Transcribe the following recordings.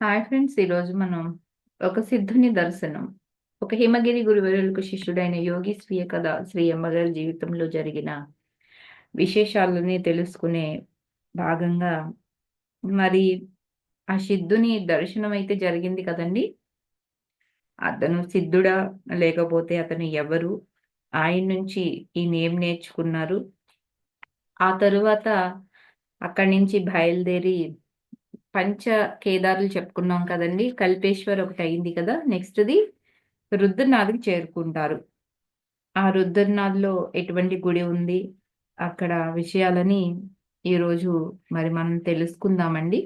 Hi friends ఈరోజు మనం ఒక సిద్ధుని దర్శనం. ఒక హిమగిరి గురువరులకు శిష్యుడైన యోగి స్వీయ కథ శ్రీ అమ్మగారి జీవితంలో జరిగిన విశేషాలని తెలుసుకునే భాగంగా మరి ఆ సిద్ధుని దర్శనం అయితే జరిగింది కదండి. అతను సిద్ధుడా లేకపోతే అతను ఎవరు? ఆయన నుంచి ఈ నేమ్ నేర్చుకున్నారు. ఆ తరువాత అక్కడి నుంచి బయలుదేరి పంచ కేదారులు చెప్పుకున్నాం కదండి. కల్పేశ్వర్ ఒకటి అయింది కదా. నెక్స్ట్ది రుద్రనాథ్కి చేరుకుంటారు. ఆ రుద్రనాథ్లో ఎటువంటి గుడి ఉంది? అక్కడ విషయాలని ఈరోజు మరి మనం తెలుసుకుందామండి.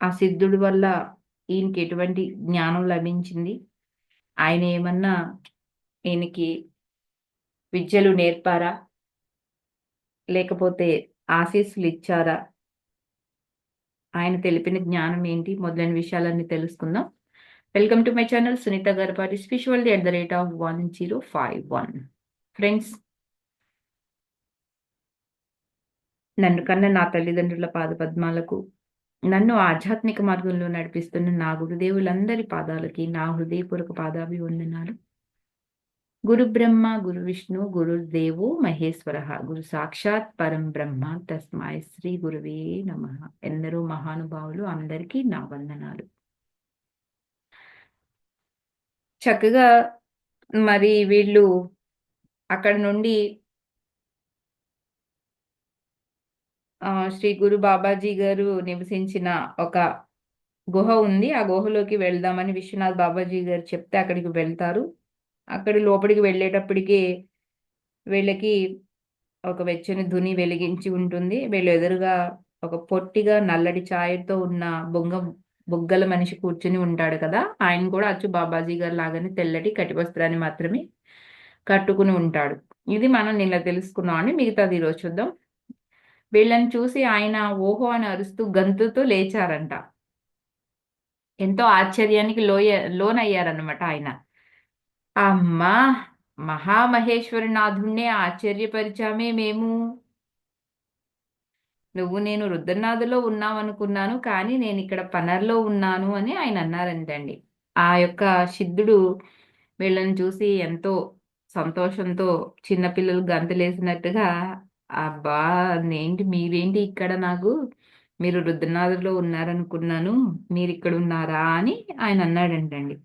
ఆ సిద్ధుడి వల్ల ఈయనకి ఎటువంటి జ్ఞానం లభించింది? ఆయన ఏమన్నా ఈయనకి విద్యలు నేర్పారా? లేకపోతే ఆశీస్సులు ఇచ్చారా? ఆయన తెలిపిన జ్ఞానం ఏంటి? మొదలైన విషయాలన్నీ తెలుసుకుందాం. Welcome to my channel Sunitha Garpati spiritual at the rate of one zero five one friends నన్ను కన్న నా తల్లిదండ్రుల పాదపద్మాలకు నన్ను ఆధ్యాత్మిక మార్గంలో నడిపిస్తున్న నా గురుదేవులందరి పాదాలకి నా హృదయపూర్వక పాదాభివందనాలు. గురు బ్రహ్మ గురు విష్ణు గురుదేవో మహేశ్వర. గురు సాక్షాత్ పరం బ్రహ్మ తస్మాయ శ్రీ గురువే నమ. ఎందరో మహానుభావులు అందరికీ నా వందనాలు. చక్కగా మరి వీళ్ళు అక్కడ నుండి శ్రీ గురు బాబాజీ గారు నివసించిన ఒక గుహ ఉంది. ఆ గుహలోకి వెళ్దామని విశ్వనాథ్ బాబాజీ గారు చెప్తే అక్కడికి వెళ్తారు. అక్కడి లోపలికి వెళ్ళేటప్పటికి వీళ్ళకి ఒక వెచ్చని ధుని వెలిగించి ఉంటుంది. వీళ్ళు ఎదురుగా ఒక పొట్టిగా నల్లటి ఛాయతో ఉన్న బొంగ బొగ్గల మనిషి కూర్చుని ఉంటాడు కదా. ఆయన కూడా అచ్చు బాబాజీ గారు లాగానే తెల్లటి కటి వస్త్రాన్ని మాత్రమే కట్టుకుని ఉంటాడు. ఇది మనం నిన్న తెలుసుకున్నాం అని మిగతాది ఈరోజు చూద్దాం. వీళ్ళని చూసి ఆయన ఓహో అని అరుస్తూ గంతుతో లేచారంట. ఎంతో ఆశ్చర్యానికి లోయ లోనయ్యారనమాట ఆయన. అమ్మా మహామహేశ్వరనాథుణ్ణే ఆశ్చర్యపరిచామే మేము. నువ్వు నేను రుద్రనాథులో ఉన్నావనుకున్నాను కానీ నేను ఇక్కడ పనర్లో ఉన్నాను అని ఆయన అన్నారంటండి. ఆ యొక్క సిద్ధుడు వీళ్ళని చూసి ఎంతో సంతోషంతో చిన్నపిల్లలు గంతులేసినట్టుగా అబ్బా ఏంటి మీరేంటి ఇక్కడ నాకు? మీరు రుద్రనాథులో ఉన్నారనుకున్నాను మీరు ఇక్కడ ఉన్నారా అని ఆయన అన్నాడంటండి.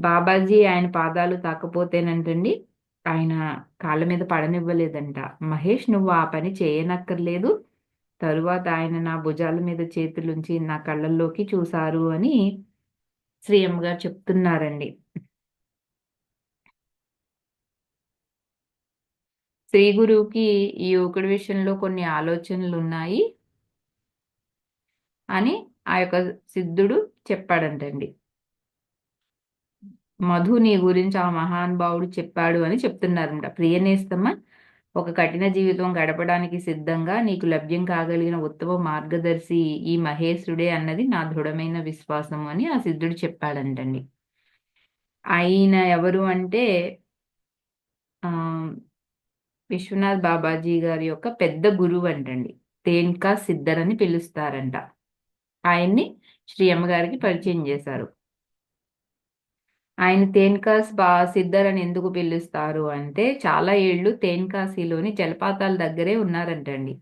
బాబాజీ ఆయన పాదాలు తాకపోతేనంటండి ఆయన కాళ్ళ మీద పడనివ్వలేదంట. మహేష్ నువ్వు ఆ పని చేయనక్కర్లేదు. తరువాత ఆయన నా భుజాల మీద చేతులుంచి నా కళ్ళల్లోకి చూశారు అని శ్రీ గారు చెప్తున్నారండి. శ్రీ గురువుకి ఈ యువకుడి విషయంలో కొన్ని ఆలోచనలు ఉన్నాయి అని ఆ యొక్క సిద్ధుడు చెప్పాడంటండి. మధు నీ గురించి ఆ మహానుభావుడు చెప్పాడు అని చెప్తున్నారంట. ప్రియనేస్తమ్మ ఒక కఠిన జీవితం గడపడానికి సిద్ధంగా నీకు లభ్యం కాగలిగిన ఉత్తమ మార్గదర్శి ఈ మహేశ్వరుడే అన్నది నా దృఢమైన విశ్వాసం అని ఆ సిద్ధుడు చెప్పాడంటండి. ఆయన ఎవరు అంటే ఆ విశ్వనాథ్ బాబాజీ గారి యొక్క పెద్ద గురువు అంటండి. తేన్కా సిద్ధర్ అని పిలుస్తారంట. ఆయన్ని శ్రీ అమ్మగారికి పరిచయం చేశారు. ఆయన తేన్కాస్ బా సిద్ధర్ అని ఎందుకు పిలుస్తారు అంటే చాలా ఏళ్ళు తేన్కాశీలోని జలపాతాల దగ్గరే ఉన్నారంటండి.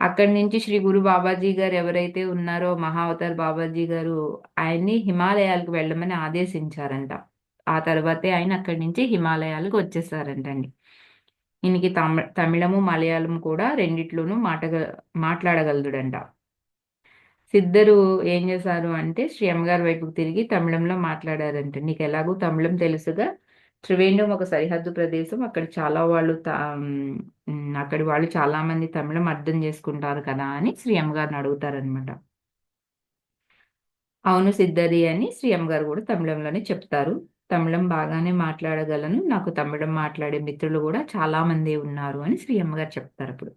అక్కడి నుంచి శ్రీ గురు బాబాజీ గారు ఎవరైతే ఉన్నారో మహావతార్ బాబాజీ గారు ఆయన్ని హిమాలయాలకు వెళ్ళమని ఆదేశించారంట. ఆ తర్వాతే ఆయన అక్కడి నుంచి హిమాలయాలకు వచ్చేసారంటండి. ఈయనకి తమిళము మలయాళం కూడా రెండిట్లోనూ మాట మాట్లాడగలదుడంట. సిద్ధరు ఏం చేశారు అంటే శ్రీ అమ్మగారి వైపుకు తిరిగి తమిళంలో మాట్లాడారంట. నీకు ఎలాగో తమిళం తెలుసుగా? త్రివేంద్రం ఒక సరిహద్దు ప్రదేశం. అక్కడ చాలా వాళ్ళు అక్కడి వాళ్ళు చాలా మంది తమిళం అర్థం చేసుకుంటారు కదా అని శ్రీ అమ్మగారిని అడుగుతారనమాట అవును సిద్ధరి అని శ్రీ అమ్మగారు కూడా తమిళంలోనే చెప్తారు. తమిళం బాగానే మాట్లాడగలను. నాకు తమిళం మాట్లాడే మిత్రులు కూడా చాలా మంది ఉన్నారు అని శ్రీ అమ్మగారు చెప్తారు అప్పుడు.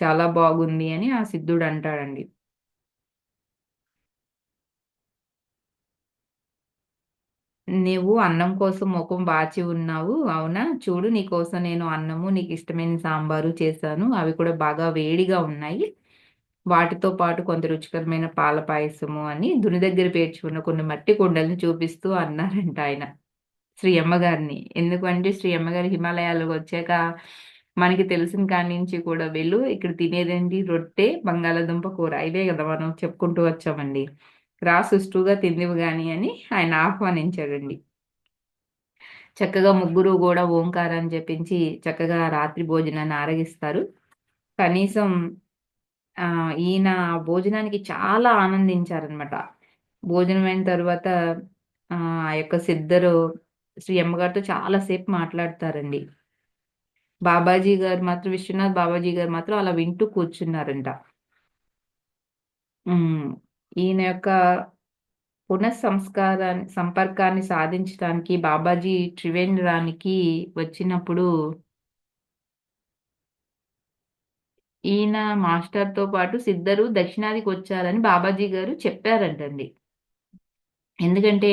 చాలా బాగుంది అని ఆ సిద్ధుడు అంటాడండి. నువ్వు అన్నం కోసం మొఖం వాచి ఉన్నావు. అవునా? చూడు నీకోసం నేను అన్నము, నీకిష్టమైన సాంబారు చేశాను. అవి కూడా బాగా వేడిగా ఉన్నాయి. వాటితో పాటు కొంత రుచికరమైన పాల పాయసము అని దుని దగ్గర పేర్చుకున్న కొన్ని మట్టి కుండల్ని చూపిస్తూ అన్నారంట ఆయన. శ్రీ అమ్మగారిని. ఎందుకంటే శ్రీ అమ్మగారు హిమాలయాలకొచ్చాక మనకి తెలిసిన కాడి నుంచి కూడా వెళ్ళు ఇక్కడ తినేదేంటి రొట్టె, బంగాళాదుంప కూర. ఇవే కదా మనం చెప్పుకుంటూ వచ్చామండి. రా సుష్టుగా తిందువు గాని అని ఆయన ఆహ్వానించాడండి. చక్కగా ముగ్గురు కూడా ఓంకారాన్ని జపించి చక్కగా రాత్రి భోజనాన్ని ఆరగిస్తారు. కనీసం ఈయన భోజనానికి చాలా ఆనందించారనమాట. భోజనం అయిన తర్వాత ఆ యొక్క సిద్ధరు శ్రీ అమ్మగారితో చాలా సేపు మాట్లాడతారండి. బాబాజీ గారు మాత్రం విశ్వనాథ్ బాబాజీ గారు మాత్రం అలా వింటూ కూర్చున్నారంట. ఈయన యొక్క పునఃసంస్కారాన్ని సంపర్కాన్ని సాధించడానికి బాబాజీ త్రివేంద్రానికి వచ్చినప్పుడు ఈయన మాస్టర్‌తో పాటు సిద్ధరు దక్షిణాదికి వచ్చారని బాబాజీ గారు చెప్పారంటండి. ఎందుకంటే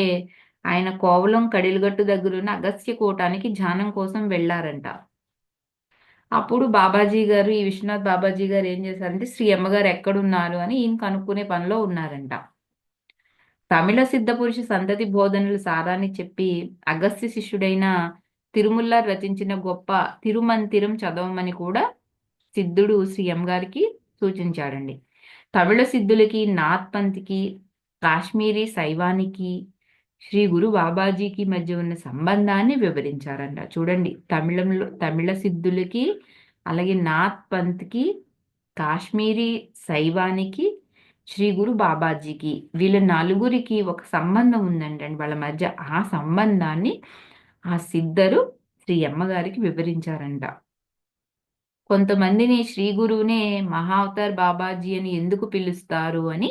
ఆయన కోవలం కడిలగట్టు దగ్గరున్న అగస్త్య కూటానికి ధ్యానం కోసం వెళ్ళారంట అప్పుడు బాబాజీ గారు ఈ విశ్వనాథ్ బాబాజీ గారు ఏం చేశారంటే శ్రీ అమ్మగారు ఎక్కడున్నారు అని ఈయన కనుక్కునే పనిలో ఉన్నారంట. తమిళ సిద్ధపురుష సంతతి బోధనలు సారాన్ని చెప్పి అగస్త్య శిష్యుడైన తిరుమల రచించిన గొప్ప తిరుమంతిరం చదవమని కూడా సిద్ధుడు శ్రీ అమ్మగారికి సూచించాడండి. తమిళ సిద్ధులకి, నాథ్ పంత్‌కి, కాశ్మీరీ శైవానికి, శ్రీ గురు బాబాజీకి మధ్య ఉన్న సంబంధాన్ని వివరించారంట. చూడండి తమిళంలో తమిళ సిద్ధులకి, అలాగే నాథ్ పంత్‌కి, కాశ్మీరీ శైవానికి, శ్రీ గురు బాబాజీకి వీళ్ళ నలుగురికి ఒక సంబంధం ఉందంటండి వాళ్ళ మధ్య. ఆ సంబంధాన్ని ఆ సిద్ధరు శ్రీ అమ్మగారికి వివరించారంట. కొంతమందిని శ్రీ గురువునే మహావతార్ బాబాజీ అని ఎందుకు పిలుస్తారు అని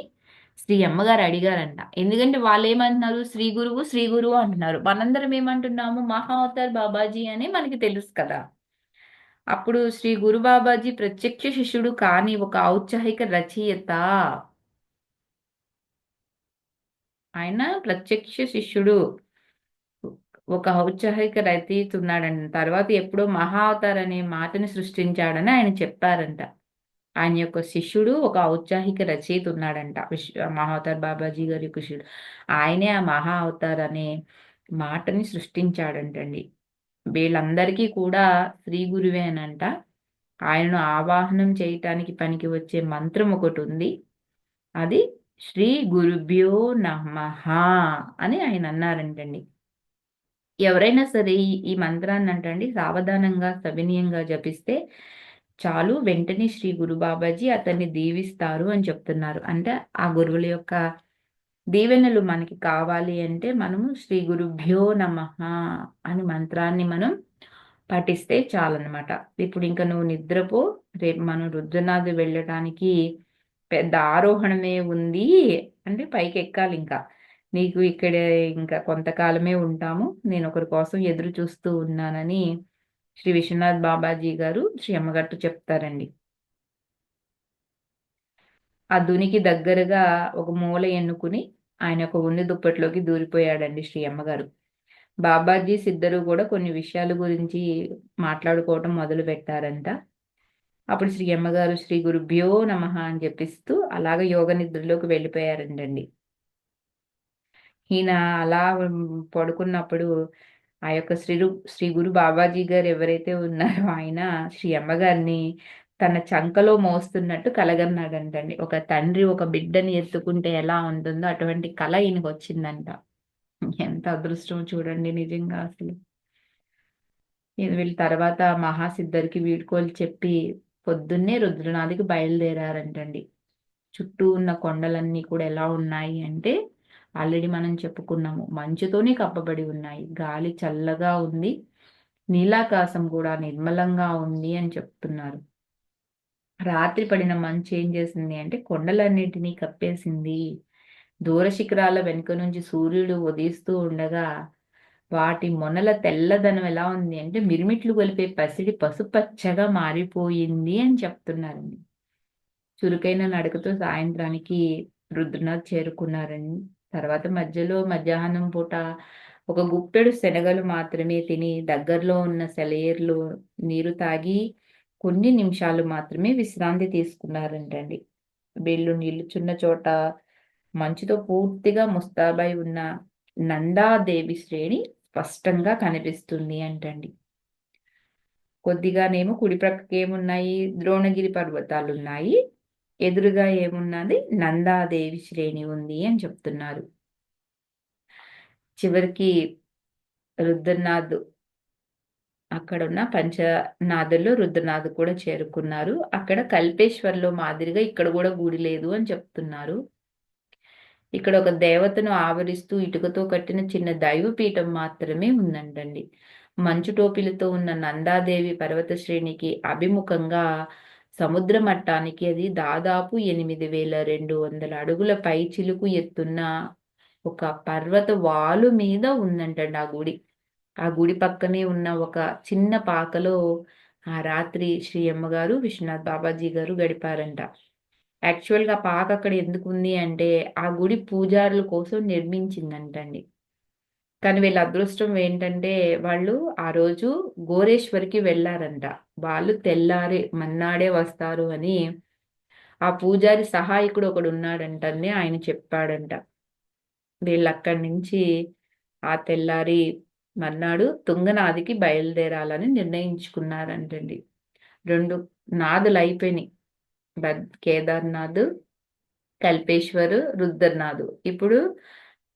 శ్రీ అమ్మగారు అడిగారంట. ఎందుకంటే వాళ్ళు ఏమంటున్నారు శ్రీ గురువు, శ్రీ గురువు అంటున్నారు. మనందరం ఏమంటున్నాము మహా అవతార్ బాబాజీ అని మనకి తెలుసు కదా! అప్పుడు శ్రీ గురు బాబాజీ ప్రత్యక్ష శిష్యుడు కాని ఒక ఔత్సాహిక రచయిత. ఆయన ప్రత్యక్ష శిష్యుడు. ఒక ఔత్సాహిక రచయిత ఉన్నాడంట. తర్వాత ఎప్పుడో మహా అవతార్ అనే మాటని సృష్టించాడని ఆయన చెప్పారంట. ఆయన యొక్క శిష్యుడు ఒక ఔత్సాహిక రచయిత ఉన్నాడంట. విశ్ మహావతార్ బాబాజీ గారి యొక్క శిష్యుడు. ఆయనే ఆ మహా అవతార్ అనే మాటని సృష్టించాడంటండి. వీళ్ళందరికీ కూడా శ్రీ గురువేనంట. ఆయనను ఆవాహనం చేయటానికి పనికి వచ్చే మంత్రం ఒకటి ఉంది అది శ్రీ గురుభ్యో నమః అని ఆయన అన్నారంటండి. ఎవరైనా సరే ఈ మంత్రాన్ని అంటండి సావధానంగా, సవినీయంగా జపిస్తే చాలు వెంటనే శ్రీ గురు బాబాజీ అతన్ని దీవిస్తారు అని చెప్తున్నారు. అంటే ఆ గురువుల యొక్క దీవెనలు మనకి కావాలి అంటే మనము శ్రీ గురుభ్యో నమ అని మంత్రాన్ని మనం పఠిస్తే చాలన్నమాట ఇప్పుడు ఇంక నువ్వు నిద్రపో. రేపు మనం రుద్రనాథ్ వెళ్ళటానికి పెద్ద ఆరోహణమే ఉంది. అంటే పైకెక్కాలింక. నీకు ఇక్కడ ఇంకా కొంతకాలమే ఉంటాము. నేను ఒకరి కోసం ఎదురు చూస్తూ ఉన్నానని శ్రీ విశ్వనాథ్ బాబాజీ గారు శ్రీ అమ్మగట్టు చెప్తారండి. ఆ దునికి దగ్గరగా ఒక మూల ఎన్నుకుని ఆయన ఒక ఉన్ని దుప్పట్లోకి దూరిపోయాడండి శ్రీ అమ్మగారు. బాబాజీ, సిద్ధరు కూడా కొన్ని విషయాల గురించి మాట్లాడుకోవటం మొదలు పెట్టారంట అప్పుడు శ్రీ అమ్మగారు శ్రీ గురుభ్యో నమ అని జపిస్తూ అలాగ యోగ నిద్రలోకి వెళ్ళిపోయారంటండి. ఈయన అలా పడుకున్నప్పుడు ఆ యొక్క శ్రీ శ్రీ గురు బాబాజీ గారు ఎవరైతే ఉన్నారో ఆయన శ్రీ అమ్మగారిని తన చంకలో మోస్తున్నట్టు కలగన్నాడంటండి. ఒక తండ్రి ఒక బిడ్డని ఎత్తుకుంటే ఎలా ఉంటుందో అటువంటి కళ ఈయనకు వచ్చిందంట ఎంత అదృష్టం చూడండి నిజంగా అసలు. వీళ్ళ తర్వాత మహాసిద్ధరికి వీడ్కోలు చెప్పి పొద్దున్నే రుద్రనాథికి బయలుదేరారంటండి. చుట్టూ ఉన్న కొండలన్నీ కూడా ఎలా ఉన్నాయి అంటే ఆల్రెడీ మనం చెప్పుకున్నాము. మంచుతోనే కప్పబడి ఉన్నాయి. గాలి చల్లగా ఉంది. నీలాకాశం కూడా నిర్మలంగా ఉంది అని చెప్తున్నారు. రాత్రి పడిన మంచు ఏం చేసింది అంటే కొండలన్నిటినీ కప్పేసింది. దూర శిఖరాల వెనుక నుంచి సూర్యుడు ఉదయిస్తూ ఉండగా వాటి మొనల తెల్లదనం ఎలా ఉంది అంటే మిరిమిట్లు కొలిపే పసిడి పసుపచ్చగా మారిపోయింది అని చెప్తున్నారండి. చురుకైన నడకతో సాయంత్రానికి రుద్రనాథ్ చేరుకున్నారండి. తర్వాత మధ్యలో మధ్యాహ్నం పూట ఒక గుప్పెడు శనగలు మాత్రమే తిని దగ్గరలో ఉన్న సెలయేర్లు నీరు తాగి కొన్ని నిమిషాలు మాత్రమే విశ్రాంతి తీసుకున్నారంటండి. వీళ్ళు నిలుచున్న చోట మంచుతో పూర్తిగా ముస్తాబై ఉన్న నందాదేవి శ్రేణి స్పష్టంగా కనిపిస్తుంది అంటండి. కొద్దిగానేమో కుడి ప్రక్కకి ఏమున్నాయి ద్రోణగిరి పర్వతాలు ఉన్నాయి ఎదురుగా ఏమున్నది? నందాదేవి శ్రేణి ఉంది అని చెప్తున్నారు. చివరికి రుద్రనాథ్ అక్కడ ఉన్న పంచనాథుల్లో రుద్రనాథ్ కూడా చేరుకున్నారు. అక్కడ కల్పేశ్వర్లో మాదిరిగా ఇక్కడ కూడా గుడి లేదు అని చెప్తున్నారు. ఇక్కడ ఒక దేవతను ఆవరిస్తూ ఇటుకతో కట్టిన చిన్న దైవపీఠం మాత్రమే ఉందంటండి. మంచు టోపీలతో ఉన్న నందాదేవి పర్వత శ్రేణికి అభిముఖంగా సముద్ర మట్టానికి అది దాదాపు ఎనిమిది వేల రెండు వందల అడుగుల పై చిలుకు ఎత్తున్న ఒక పర్వత వాలు మీద ఉందంటండి ఆ గుడి. ఆ గుడి పక్కనే ఉన్న ఒక చిన్న పాకలో ఆ రాత్రి శ్రీ అమ్మగారు విశ్వనాథ్ బాబాజీ గారు గడిపారంట. యాక్చువల్గా పాక అక్కడ ఎందుకు ఉంది అంటే ఆ గుడి పూజారుల కోసం నిర్మించిందంటండి. కానీ వీళ్ళ అదృష్టం ఏంటంటే వాళ్ళు ఆ రోజు గోరేశ్వరికి వెళ్ళారంట. వాళ్ళు తెల్లారి మన్నాడే వస్తారు అని ఆ పూజారి సహాయకుడు ఒకడు ఉన్నాడంటనే ఆయన చెప్పాడంట. వీళ్ళు అక్కడి నుంచి ఆ తెల్లారి మర్నాడు తుంగనాదికి బయలుదేరాలని నిర్ణయించుకున్నారంటండి. రెండు నాదులు అయిపోయినాయి. కేదార్నాథ్ కల్పేశ్వర్ రుద్రనాథ్. ఇప్పుడు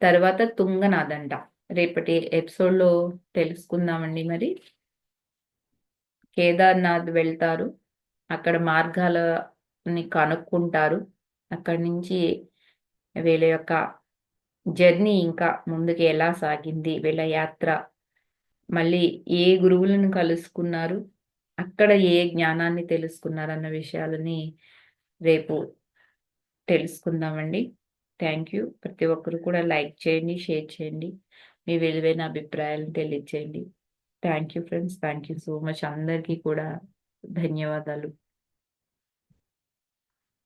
తర్వాత తుంగనాథ్ అంట. రేపటి ఎపిసోడ్లో తెలుసుకుందామండి మరి. కేదార్నాథ్ వెళ్తారు. అక్కడ మార్గాలని కనుక్కుంటారు. అక్కడి నుంచి వీళ్ళ యొక్క జర్నీ ఇంకా ముందుకు ఎలా సాగింది వీళ్ళ యాత్ర మళ్ళీ ఏ గురువులను కలుసుకున్నారు అక్కడ ఏ జ్ఞానాన్ని తెలుసుకున్నారు అన్న విషయాలని రేపు తెలుసుకుందామండి. Thank you. ప్రతి ఒక్కరు కూడా లైక్ చేయండి షేర్ చేయండి. మీ విలువైన అభిప్రాయాలను తెలియచేయండి. Thank you friends thank you so much అందరికీ కూడా ధన్యవాదాలు.